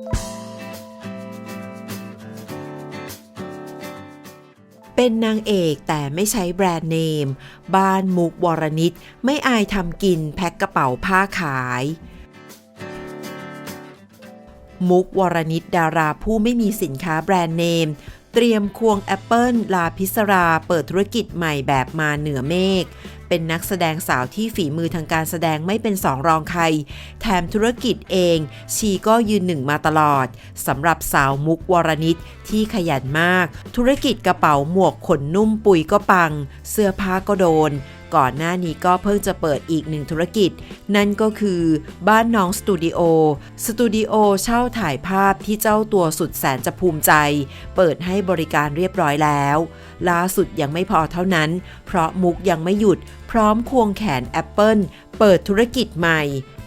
เป็นนางเอกแต่ไม่ใช้แบรนด์เนม บ้านมุกวรนิต ไม่อายทำกินแพ็คกระเป๋าผ้าขาย มุกวรนิตดาราผู้ไม่มีสินค้าแบรนด์เนม เตรียมควงแอปเปิลลาพิศราเปิดธุรกิจใหม่แบบมาเหนือเมฆ เป็นนักแสดงสาวที่ฝีมือทางการแสดงไม่เป็นสองรองใคร แถมธุรกิจเอง ชีก็ยืนหนึ่งมาตลอดสำหรับสาวมุกวรนิตที่ขยันมาก ธุรกิจกระเป๋าหมวกขนนุ่มปุยก็ปัง เสื้อผ้าก็โดน ก่อนหน้านี้ก็เพิ่งจะเปิดอีกหนึ่งธุรกิจ นั่นก็คือบ้านน้องสตูดิโอ สตูดิโอเช่าถ่ายภาพที่เจ้าตัวสุดแสนจะภูมิใจ เปิดให้บริการเรียบร้อยแล้ว ล่าสุดยังไม่พอเท่านั้น เพราะมุกยังไม่หยุด พร้อมควงแขน Apple เปิดธุรกิจใหม่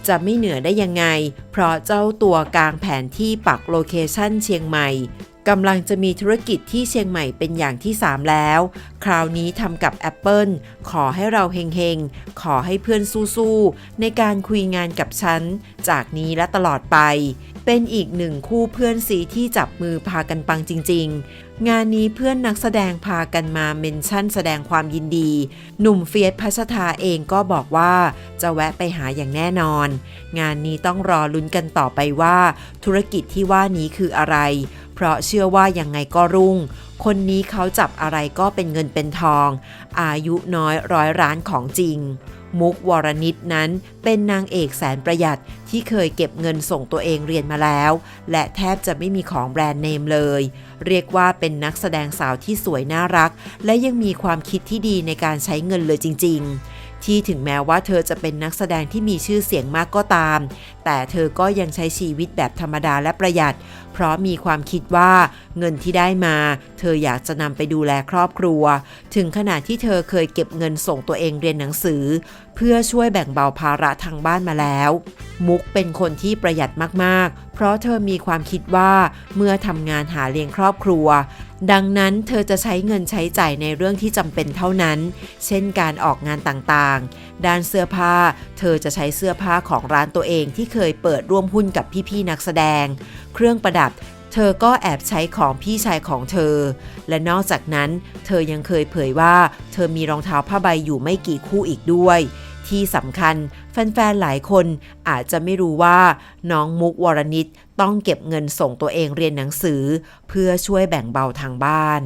จะไม่เหนือได้ยังไง เพราะเจ้าตัวกลางแผนที่ปักโลเคชั่นเชียงใหม่ กำลังจะมีธุรกิจที่เชียงใหม่เป็นอย่างที่ 3 แล้ว คราวนี้ทำกับ Apple ขอให้เราเฮงๆ ขอให้เพื่อนสู้ๆ ในการคุยงานกับฉัน จากนี้และตลอดไป เป็นอีกหนึ่งคู่เพื่อนสีที่จับมือพากันปังจริง ๆ งานนี้เพื่อนนักแสดงพากันมาเมนชั่นแสดงความยินดี หนุ่มเฟียสพัชธาเองก็บอกว่าจะแวะไปหาอย่างแน่นอน งานนี้ต้องรอลุ้นกันต่อไปว่า ธุรกิจที่ว่านี้คืออะไร ราะเชื่อว่ายังไงก็รุ่ง คนนี้เขาจับอะไรก็เป็นเงินเป็นทอง อายุน้อยร้อยร้านของจริง มุกวรนิตนั้นเป็นนางเอกแสนประหยัดที่เคยเก็บเงินส่งตัวเองเรียนมาแล้ว และแทบจะไม่มีของแบรนด์เนมเลย เรียกว่าเป็นนักแสดงสาวที่สวยน่ารัก และยังมีความคิดที่ดีในการใช้เงินเลยจริง ๆ ที่ถึงแม้ว่าเธอจะเป็นนักแสดงที่มีชื่อเสียงมากก็ตาม แต่เธอก็ยังใช้ชีวิตแบบธรรมดาและประหยัด เพราะมีความคิดว่าเงินที่ได้มา เธออยากจะนำไปดูแลครอบครัว ถึงขนาดที่เธอเคยเก็บเงินส่งตัวเองเรียนหนังสือ เพื่อช่วยแบ่งเบาภาระทางบ้านมาแล้ว มุกเป็นคนที่ประหยัดมากๆ เพราะเธอมีความคิดว่าเมื่อทำงานหาเลี้ยงครอบครัว ดังนั้นเธอจะใช้เงินใช้จ่ายในเรื่องที่จำเป็นเท่านั้น เช่นการออกงานต่างๆ ด้านเสื้อผ้า เธอจะใช้เสื้อผ้าของร้านตัวเองที่เคยเปิดร่วมหุ้นกับพี่ๆนักแสดง เครื่องประดับเธอก็แอบใช้ของพี่ชายของเธอ และนอกจากนั้น เธอยังเคยเผยว่า เธอมีรองเท้าผ้าใบอยู่ไม่กี่คู่อีกด้วย ที่สำคัญ แฟนๆ หลายคนอาจจะไม่รู้ว่าน้องมุกวรนิตต้องเก็บเงินส่งตัวเองเรียนหนังสือ เพื่อช่วยแบ่งเบาทางบ้าน